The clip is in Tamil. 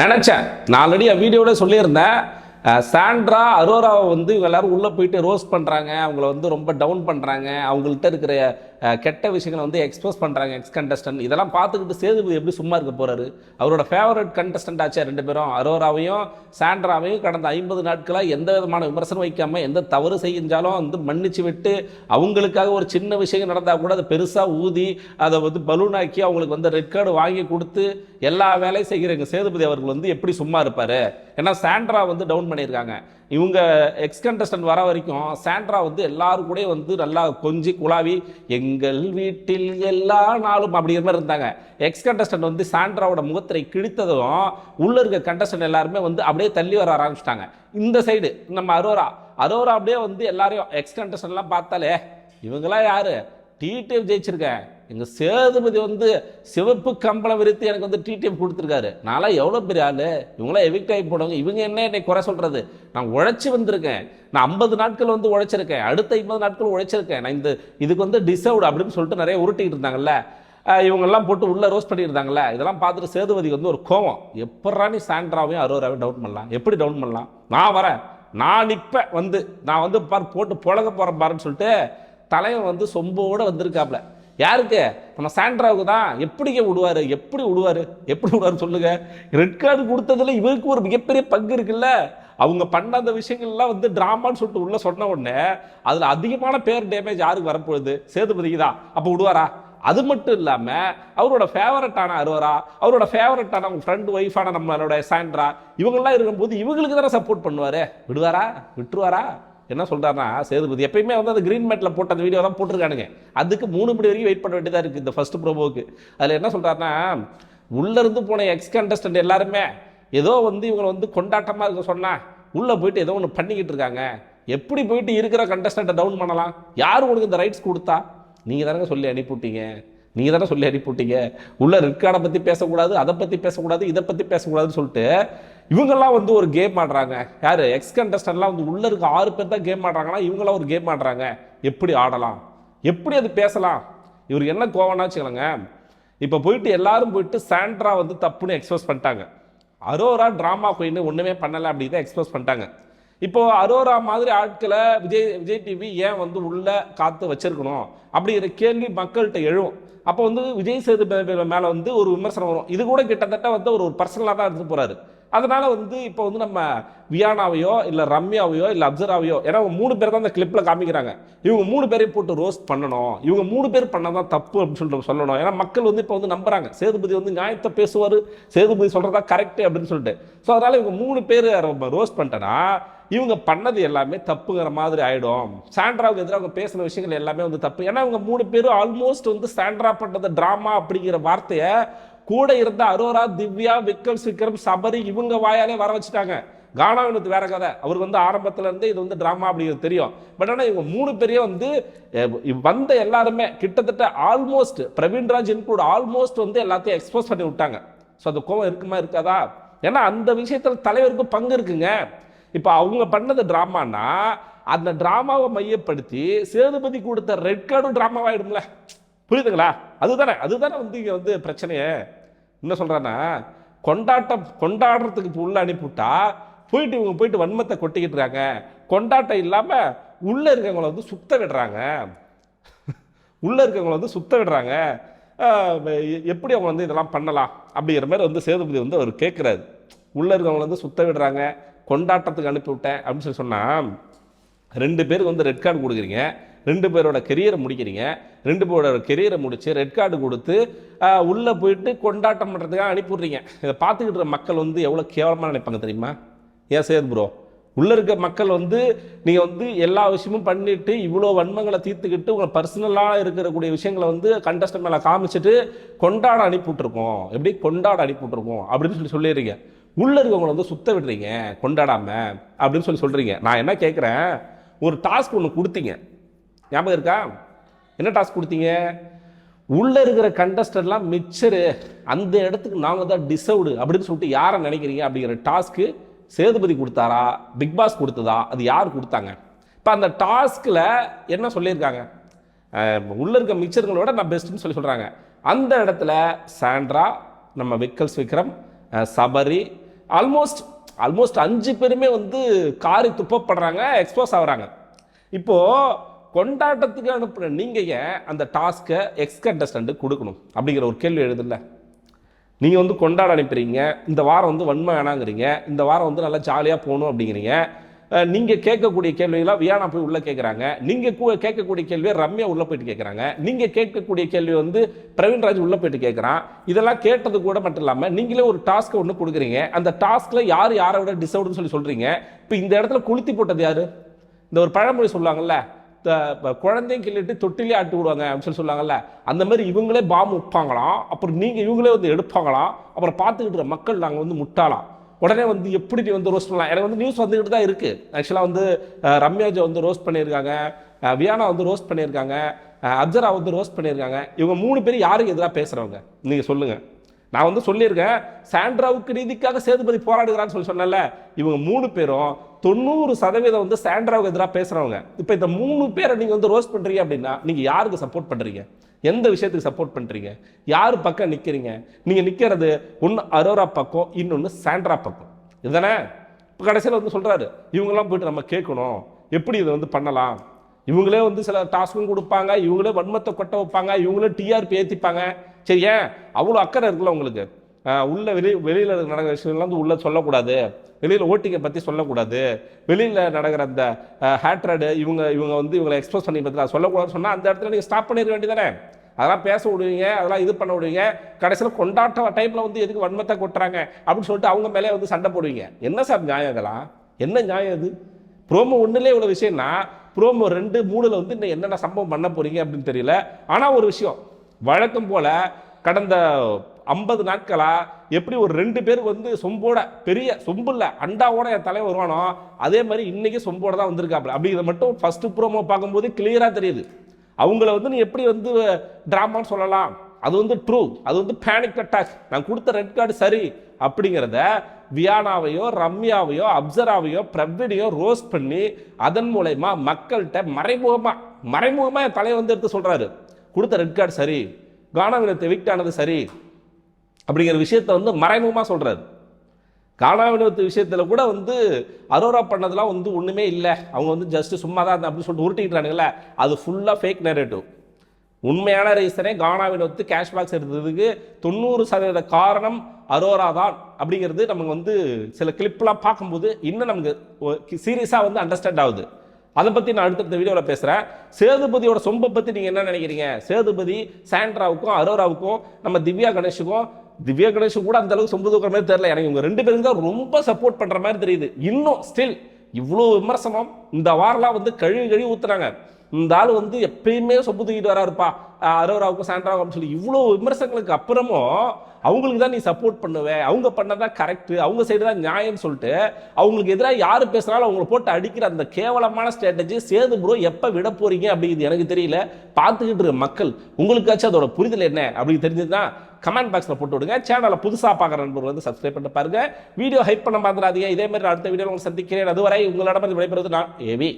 நினச்சேன். நான் ஆல்ரெடி என் வீடியோட சொல்லியிருந்தேன். சாண்ட்ரா அரோராவை வந்து இவங்க எல்லாரும் உள்ளே போயிட்டு ரோஸ்ட் பண்ணுறாங்க அவங்கள வந்து ரொம்ப டவுன் பண்ணுறாங்க அவங்கள்ட்ட இருக்கிற கெட்ட விஷயங்களை வந்து எக்ஸ்போஸ் பண்ணுறாங்க எக்ஸ் கண்டஸ்டன்ட் இதெல்லாம் பார்த்துக்கிட்டு சேதுபதி எப்படி சும்மா இருக்க போகிறாரு அவரோட ஃபேவரட் கண்டஸ்டன்ட் ஆச்சு ரெண்டு பேரும். அரோராவையும் சாண்ட்ராவையும் கடந்த ஐம்பது நாட்களாக எந்த விதமான விமர்சனம் வைக்காமல் எந்த தவறு செஞ்சாலும் வந்து மன்னிச்சு விட்டு அவங்களுக்காக ஒரு சின்ன விஷயம் நடந்தால் கூட அதை பெருசாக ஊதி அதை வந்து பலூனாக்கி அவங்களுக்கு வந்து ரெட் கார்டு வாங்கி கொடுத்து எல்லா வேலையும் செய்கிறவங்க சேதுபதி அவர்கள் வந்து எப்படி சும்மா இருப்பார்? ஏன்னா சாண்ட்ரா வந்து டவுன் பண்ணியிருக்காங்க. இவங்க எக்ஸ் கண்டஸ்டன்ட் வர வரைக்கும் சாண்ட்ரா வந்து எல்லாரும் கூட வந்து நல்லா கொஞ்சி குழாவி எங் எங்கள் வீட்டில் எல்லா நாளும் அப்படிங்கிற மாதிரி இருந்தாங்க. எக்ஸ் கண்டஸ்டன்ட் வந்து சாண்ட்ராவோட முகத்திரை கிழித்ததும் உள்ள இருக்க கண்டஸ்டன்ட் எல்லாருமே வந்து அப்படியே தள்ளி வர ஆரம்பிச்சிட்டாங்க. இந்த சைடு நம்ம அரோரா அரோரா அப்படியே வந்து எல்லாரையும் எக்ஸ் கண்டஸ்டன்ட்லாம் பார்த்தாலே இவங்களாம் யாரு? டிடிஎஃப் ஜெயிச்சிருக்கேன் எங்கள் சேதுபதி வந்து சிவப்பு கம்பளம் விரித்து எனக்கு வந்து டிடிஎஃப் கொடுத்துருக்காரு. நான்லாம் எவ்வளோ பெரிய ஆள்? இவங்களாம் எவிக்ட் ஆகி போடுவாங்க இவங்க என்ன என்னை குறை சொல்கிறது நான் உழைச்சி வந்திருக்கேன். நான் ஐம்பது நாட்கள் வந்து உழைச்சிருக்கேன். அடுத்த ஐம்பது நாட்கள் உழைச்சிருக்கேன். நான் இந்த இதுக்கு வந்து டிசர்வ்டு அப்படின்னு சொல்லிட்டு நிறைய உருட்டிக்கிட்டு இருந்தாங்கல்ல. இவங்கெல்லாம் போட்டு உள்ளே ரோஸ்ட் பண்ணியிருந்தாங்களே இதெல்லாம் பார்த்துட்டு சேதுபதிக்கு வந்து ஒரு கோவம். எப்படா நீ சாண்ட்ராவையும் அரோராவையும் டவுன் பண்ணலாம்? எப்படி டவுன் பண்ணலாம்? நான் வரேன். நான் நிற்பேன் வந்து. நான் வந்து பார் போட்டு புழக போகிறேன் பாருன்னு சொல்லிட்டு தலைவன் வந்து சொம்போடு வந்திருக்காப்ல. யாருக்கு? நம்ம சாண்ட்ராவுக்கு தான். எப்படிங்க விடுவார்? எப்படி விடுவார்? எப்படி விடுவார் சொல்லுங்க. ரெட் கார்டு கொடுத்ததுல இவருக்கு ஒரு மிகப்பெரிய பங்கு இருக்குல்ல. அவங்க பண்ண அந்த விஷயங்கள்லாம் வந்து ட்ராமான்னு சொல்லிட்டு உள்ள சொன்ன உடனே அதில் அதிகமான பேர் டேமேஜ் யாருக்கு வரப்போகுது? சேதுபதிக்கு தான். அப்போ விடுவாரா? அது மட்டும் இல்லாமல் அவரோட ஃபேவரட்டான அருவரா அவரோட ஃபேவரட்டான அவங்க ஃப்ரெண்ட் ஒய்ஃபான நம்மளோட சாண்ட்ரா இவங்கெல்லாம் இருக்கும்போது இவங்களுக்கு தானே சப்போர்ட் பண்ணுவார்? விடுவாரா? விட்டுருவாரா? என்ன சொல்கிறாருன்னா சேதுபதி எப்பயுமே வந்து அந்த கிரீன் மேட்டில் போட்ட அந்த வீடியோ தான் போட்டிருக்கானுங்க. அதுக்கு மூணு மணி வரைக்கும் வெயிட் பண்ண வேண்டியதாக இருக்குது இந்த ஃபஸ்ட் ப்ரோமோவுக்கு அதில் என்ன சொல்றாருன்னா உள்ளேருந்து போன எக்ஸ் கண்டஸ்டன்ட் எல்லாருமே ஏதோ வந்து இவங்களை வந்து கொண்டாட்டமாக இருக்க சொன்னால் உள்ளே போயிட்டு ஏதோ ஒன்று பண்ணிக்கிட்டு இருக்காங்க. எப்படி போயிட்டு இருக்கிற கண்டஸ்டண்ட்டை டவுன் பண்ணலாம்? யார் உனக்கு இந்த ரைட்ஸ் கொடுத்தா? நீங்கள் தானே சொல்லி அனுப்பிவிட்டீங்க. நீங்கள் தானே சொல்லி அனுப்பிவிட்டீங்க. உள்ள ரெட்கார்டை பற்றி பேசக்கூடாது அதை பற்றி பேசக்கூடாது இதை பற்றி பேசக்கூடாதுன்னு சொல்லிட்டு இவங்கெல்லாம் வந்து ஒரு கேம் ஆடுறாங்க. யார்? எக்ஸ் கண்டஸ்டன்ட்லாம் வந்து உள்ளே இருக்க ஆறு பேர் தான் கேம் ஆடுறாங்கன்னா இவங்கெல்லாம் ஒரு கேம் ஆடுறாங்க. எப்படி ஆடலாம்? எப்படி அது பேசலாம்? இவருக்கு என்ன கோவம்னா வச்சுக்கலங்க இப்போ போயிட்டு எல்லாரும் போயிட்டு சாண்ட்ரா வந்து தப்புன்னு எக்ஸ்பிரஸ் பண்ணிட்டாங்க. அரோரா ட்ராமா கொயின்னு ஒன்றுமே பண்ணலை அப்படி தான் எக்ஸ்பிரஸ் பண்ணிட்டாங்க. இப்போது அரோரா மாதிரி ஆட்களை விஜய் விஜய் டிவி ஏன் வந்து உள்ளே காத்து வச்சிருக்கணும்? அப்படிங்கிற கேள்வி மக்கள்கிட்ட எழும். அப்போ வந்து விஜய் சேதுபதி மேலே வந்து ஒரு விமர்சனம் வரும். இது கூட கிட்டத்தட்ட வந்து ஒரு பர்சனலாக தான் எடுத்து போகிறாரு அதனால வந்து இப்போ வந்து நம்ம வியானாவையோ இல்லை ரம்யாவையோ இல்லை அப்சராவையோ ஏன்னா அவங்க மூணு பேர் தான் அந்த கிளிப்பில் காமிக்கிறாங்க. இவங்க மூணு பேரையும் போட்டு ரோஸ்ட் பண்ணணும். இவங்க மூணு பேர் பண்ணதான் தப்பு அப்படின்னு சொல்லிட்டு சொல்லணும். ஏன்னா மக்கள் வந்து இப்போ வந்து நம்புறாங்க. சேதுபதி வந்து நியாயத்தை பேசுவார். சேதுபதி சொல்கிறதா கரெக்டு அப்படின்னு சொல்லிட்டு. ஸோ அதனால் இவங்க மூணு பேர் ரோஸ்ட் பண்ணிட்டேன்னா இவங்க பண்ணது எல்லாமே தப்புங்கிற மாதிரி ஆகிடும் சாண்ட்ராவுக்கு எதிராக அவங்க பேசின விஷயங்கள் எல்லாமே வந்து தப்பு. ஏன்னா இவங்க மூணு பேரும் ஆல்மோஸ்ட் வந்து சாண்ட்ரா பண்ணது ட்ராமா அப்படிங்கிற வார்த்தையை கூட இருந்த அரோரா திவ்யா விக்ரம் விக்ரம் சபரி இவங்க வாயாலே வர வச்சுட்டாங்க. கானாவினத்து வேற கதை. அவர் வந்து ஆரம்பத்துல இருந்தே இது வந்து டிராமா அப்படிங்கிறது தெரியும். பட் ஆனால் இவங்க மூணு பேரையும் வந்து வந்த எல்லாருமே கிட்டத்தட்ட ஆல்மோஸ்ட் பிரவீன்ராஜ் இன்க்ளூட் ஆல்மோஸ்ட் வந்து எல்லாத்தையும் எக்ஸ்போஸ் பண்ணி விட்டாங்க. ஸோ அந்த கோவம் இருக்குமா இருக்காதா? ஏன்னா அந்த விஷயத்தில் தலைவருக்கு பங்கு இருக்குங்க. இப்போ அவங்க பண்ணது ட்ராமானா அந்த ட்ராமாவை மையப்படுத்தி சேதுபதி கொடுத்த ரெட் கார்டும் ட்ராமாவாயிடும்ல புரியுதுங்களா? அதுதானே அதுதானே வந்து இங்கே வந்து பிரச்சனையே. என்ன சொல்கிறான்னா கொண்டாட்டம் கொண்டாடுறதுக்கு உள்ளே உள்ள அனுப்பிவிட்டா போயிட்டு இவங்க போயிட்டு வன்மத்தை கொட்டிக்கிட்டு இருக்காங்க. கொண்டாட்டம் இல்லாமல் உள்ளே இருக்கவங்கள வந்து சுத்த விடுறாங்க. உள்ளே இருக்கவங்கள வந்து சுத்த விடுறாங்க. எப்படி அவங்க வந்து இதெல்லாம் பண்ணலாம் அப்படிங்கிற மாதிரி வந்து சேதுபதி வந்து அவர் கேட்குறாரு உள்ளே இருக்கவங்கள வந்து சுத்த விடுறாங்க. கொண்டாட்டத்துக்கு அனுப்பிவிட்டேன் அப்படின்னு சொல்லி சொன்னால் ரெண்டு பேருக்கு வந்து ரெட் கார்டு கொடுக்குறீங்க. ரெண்டு பேரோட கெரியரை முடிக்கிறீங்க. ரெண்டு பேரோட கெரியரை முடித்து ரெட் கார்டு கொடுத்து உள்ளே போயிட்டு கொண்டாட்டம் பண்ணுறதுக்காக அனுப்பிவிட்றீங்க. இதை பார்த்துக்கிட்டு மக்கள் வந்து எவ்வளோ கேவலமாக நினைப்பாங்க தெரியுமா? ஏன் சேது ப்ரோ உள்ளே இருக்க மக்கள் வந்து நீங்கள் வந்து எல்லா விஷயமும் பண்ணிவிட்டு இவ்வளோ வன்மங்களை தீர்த்துக்கிட்டு உங்களை பர்சனலாக இருக்கக்கூடிய விஷயங்களை வந்து கண்டஸ்டன் மேலே காமிச்சிட்டு கொண்டாட அனுப்பிவிட்ருக்கோம் எப்படி? கொண்டாட அனுப்பிவிட்ருக்கோம் அப்படின்னு சொல்லி சொல்லிடுறீங்க. உள்ளே இருக்கவங்களை வந்து சுத்த விடுறீங்க கொண்டாடாமல் அப்படின்னு சொல்லி சொல்கிறீங்க நான் என்ன கேட்குறேன் ஒரு டாஸ்க் ஒன்று கொடுத்தீங்க. ஞாபகம் இருக்கா? என்ன டாஸ்க் கொடுத்தீங்க? உள்ளே இருக்கிற கண்டஸ்டர்லாம் மிச்சரு அந்த இடத்துக்கு நாங்கள் தான் டிசர்வ்டு அப்படின்னு சொல்லிட்டு யாரை நினைக்கிறீங்க அப்படிங்கிற டாஸ்க்கு சேதுபதி கொடுத்தாரா? பிக் பாஸ் கொடுத்ததா? அது யார் கொடுத்தாங்க? இப்போ அந்த டாஸ்கில் என்ன சொல்லியிருக்காங்க? உள்ளே இருக்க மிச்சர்களோட நான் பெஸ்ட்டுன்னு சொல்லி சொல்கிறாங்க அந்த இடத்துல சாண்ட்ரா நம்ம விக்கல்ஸ் விக்ரம் சபரி ஆல்மோஸ்ட் ஆல்மோஸ்ட் அஞ்சு பேருமே வந்து காரி துப்பப்படுறாங்க எக்ஸ்போஸ் ஆகுறாங்க. இப்போ கொண்டாட்டத்துக்கு அனுப்புகிற நீங்கள் ஏன் அந்த டாஸ்க்கை எக்ஸ் கண்டஸ்டன்ட் கொடுக்கணும்? அப்படிங்கிற ஒரு கேள்வி எழுதுல நீங்கள் வந்து கொண்டாட அனுப்புறீங்க இந்த வாரம் வந்து வன்மை வேணாங்கிறீங்க இந்த வாரம் வந்து நல்லா ஜாலியாக போகணும் அப்படிங்கிறீங்க நீங்கள் கேட்கக்கூடிய கேள்விகளாக வியானா போய் உள்ளே கேட்குறாங்க நீங்கள் கூ- கேட்கக்கூடிய கேள்வியை ரம்யா உள்ளே போயிட்டு கேட்குறாங்க நீங்கள் கேட்கக்கூடிய கேள்வி வந்து பிரவீன்ராஜ் உள்ளே போயிட்டு கேட்குறான் இதெல்லாம் கேட்டது கூட மட்டும் இல்லாமல் நீங்களே ஒரு டாஸ்க்கை ஒன்று கொடுக்குறீங்க. அந்த டாஸ்கில் யார் யாரை விட டிசவுடுன்னு சொல்லி சொல்கிறீங்க இப்போ இந்த இடத்துல கொளுத்தி போட்டது யார்? இந்த ஒரு பழமொழி சொல்லுவாங்கல்ல த- குழந்தையும் கிள்ளிட்டு தொட்டிலே ஆட்டி விடுவாங்க அப்படின்னு சொல்லி சொல்லுவாங்கல்ல அந்த மாதிரி இவங்களே பாம்பு வைப்பாங்களாம் அப்புறம் நீங்கள் இவங்களே வந்து எடுப்பாங்களாம். அப்புறம் பார்த்துக்கிட்டு மக்கள் நாங்கள் வந்து முட்டாளாம். உடனே வந்து எப்படி நீ வந்து ரோஸ்ட் பண்ணலாம்? எனக்கு வந்து நியூஸ் வந்துக்கிட்டு தான் இருக்குது ஆக்சுவலாக வந்து ரம்யாஜா ரம்யாஜை வந்து ரோஸ்ட் பண்ணியிருக்காங்க. வியானா வந்து ரோஸ்ட் பண்ணியிருக்காங்க. அப்சரா வந்து ரோஸ்ட் பண்ணியிருக்காங்க. இவங்க மூணு பேர் யாருக்கு எதிராக பேசுகிறவங்க நீங்கள் சொல்லுங்கள் நான் வந்து சொல்லியிருக்கேன் சாண்ட்ராவுக்கு நீதிக்காக சேதுபதி போராடுகிறான்னு சொல்லி சொன்னேன்ல. இவங்க மூணு பேரும் தொண்ணூறு சதவீதம் வந்து சாண்ட்ராவுக்கு எதிராக பேசுகிறவங்க இப்போ இந்த மூணு பேரை நீங்கள் வந்து ரோஸ்ட் பண்ணுறீங்க அப்படின்னா நீங்கள் யாருக்கு சப்போர்ட் பண்ணுறீங்க எந்த விஷயத்துக்கு சப்போர்ட் பண்ணுறீங்க யார் பக்கம் நிற்கிறீங்க நீங்கள் நிற்கிறது ஒன்று அரோரா பக்கம் இன்னொன்று சாண்ட்ரா பக்கம். இதுதானே? இப்போ கடைசியில் வந்து சொல்கிறாரு இவங்கெல்லாம் போயிட்டு நம்ம கேட்கணும். எப்படி இதை வந்து பண்ணலாம்? இவங்களே வந்து சில டாஸ்க்கும் கொடுப்பாங்க இவங்களே வன்மத்தை கொட்ட வைப்பாங்க இவங்களே டிஆர்பி ஏற்றிப்பாங்க சரி ஏன்? அவ்வளோ அக்கறை இருக்குல்ல உங்களுக்கு? உள்ள வெளி வெளியில் நடக்கிற விஷயங்கள்லாம் வந்து உள்ளே சொல்லக்கூடாது. வெளியில் ஓட்டிங்கை பற்றி சொல்லக்கூடாது. வெளியில் நடக்கிற அந்த ஹேட்ரடு இவங்க இவங்க வந்து இவங்களை எக்ஸ்போஸ் பண்ணி பற்றி சொல்லக்கூடாதுன்னு சொன்னால் அந்த இடத்துல நீங்கள் ஸ்டாப் பண்ணிருக்க வேண்டியதானே அதெல்லாம் பேச விடுவீங்க அதெல்லாம் இது பண்ண விடுவீங்க. கடைசியில் கொண்டாட்ட டைமில் வந்து எதுக்கு வன்மத்தை கொட்டுறாங்க? அப்படின்னு சொல்லிட்டு அவங்க மேலே வந்து சண்டை போடுவீங்க. என்ன சார் நியாயம் இதெல்லாம்? என்ன நியாயம் இது? ப்ரோமோ ஒன்றுலே இவ்வளோ விஷயம்னா ப்ரோமோ ரெண்டு மூணுல வந்து இன்னும் என்னென்ன சம்பவம் பண்ண போகிறீங்க அப்படின்னு தெரியல. ஆனால் ஒரு விஷயம் வழக்கம் போல் கடந்த ஐம்பது நாட்களாக எப்படி ஒரு ரெண்டு பேருக்கு வந்து சொம்போட பெரிய சொம்பு இல்லை அண்டாவோட என் தலைவர் வருவானோ அதே மாதிரி இன்றைக்கி சொம்போட தான் வந்திருக்காப்ல அப்படிங்கிறத மட்டும் ஃபஸ்ட்டு ப்ரோமோ பார்க்கும்போது கிளியராக தெரியுது. அவங்கள வந்து நீ எப்படி வந்து ட்ராமான்னு சொல்லலாம். அது வந்து ட்ரூ அது வந்து பேனிக் அட்டாக் நான் கொடுத்த ரெட் கார்டு சரி. அப்படிங்கிறத வியானாவையோ ரம்யாவையோ அப்சராவையோ பிரவினையோ ரோஸ்ட் பண்ணி அதன் மூலயமா மக்கள்கிட்ட மறைமுகமாக மறைமுகமாக என் தலையை வந்து எடுத்து சொல்கிறாரு கொடுத்த ரெட் கார்டு சரி. கானாவினத்தை விக்டானது ஆனது சரி. அப்படிங்கிற விஷயத்த வந்து மறைமுகமாக சொல்கிறாரு காணாவினத்து விஷயத்தில் கூட வந்து அரோரா பண்ணதெல்லாம் வந்து ஒன்றுமே இல்லை. அவங்க வந்து ஜஸ்ட் சும்மா தான் அப்படின்னு சொல்லிட்டு உருட்டிக்கிட்டானுங்களே அது ஃபுல்லாக ஃபேக் நெரேட்டிவ் உண்மையான ரீசனே கானா வினோத்து கேஷ்பேக்ஸ் எடுத்ததுக்கு தொண்ணூறு சதவீத காரணம் அரோரா தான் அப்படிங்கிறது நமக்கு வந்து சில கிளிப்லாம் பார்க்கும்போது இன்னும் நமக்கு சீரியஸாக வந்து அண்டர்ஸ்டாண்ட் ஆகுது. அதை பற்றி நான் அடுத்தடுத்த வீடியோவில் பேசுகிறேன் சேதுபதியோட சொம்பை பற்றி நீங்கள் என்ன நினைக்கிறீங்க? சேதுபதி சாண்ட்ராவுக்கும் அரோராவுக்கும் நம்ம திவ்யா கணேஷுக்கும் திவ்யா கணேஷும் கூட அந்த அளவுக்கு சொம்பு தூக்குற மாதிரி தெரியல. எனக்கு இவங்க ரெண்டு பேருக்கு தான் ரொம்ப சப்போர்ட் பண்ணுற மாதிரி தெரியுது. இன்னும் ஸ்டில் இவ்வளோ விமர்சனம் இந்த வாரம்லாம் வந்து கழுவி கழுவி ஊத்துறாங்க. இந்த ஆள் வந்து எப்பயுமே சொப்பு தூக்கிட்டு வராருப்பா. அஹ் அரோராவுக்கும் சாண்ட்ராவுக்கும் சொல்லி இவ்வளோ விமர்சனங்களுக்கு அப்புறமும் அவங்களுக்கு தான் நீ சப்போர்ட் பண்ணுவேன் அவங்க பண்ணதான் கரெக்டு அவங்க சைடு தான் நியாயம்னு சொல்லிட்டு அவங்களுக்கு எதிராக யார் பேசுனாலும் அவங்கள போட்டு அடிக்கிற அந்த கேவலமான ஸ்ட்ராட்டஜி சேது ப்ரோ எப்போ விட போறீங்க அப்படிங்கிறது எனக்கு தெரியல. பார்த்துக்கிட்டு இருக்க மக்கள். உங்களுக்காச்சும் அதோட புரிதல் என்ன அப்படி தெரிஞ்சதுன்னா கமெண்ட் பாக்ஸில் போட்டு விடுங்க. சேனலை புதுசாக பார்க்குற நண்பர்கள் வந்து சப்ஸ்கிரைப் பண்ணிட்டு பாருங்கள் வீடியோ ஹைப் பண்ண பார்த்துடாதீங்க இதே மாதிரி அடுத்த வீடியோவில் உங்களை சந்திக்கிறேன். அதுவரை உங்களிடமிருந்து விடைபெறுவது நான் ஏவி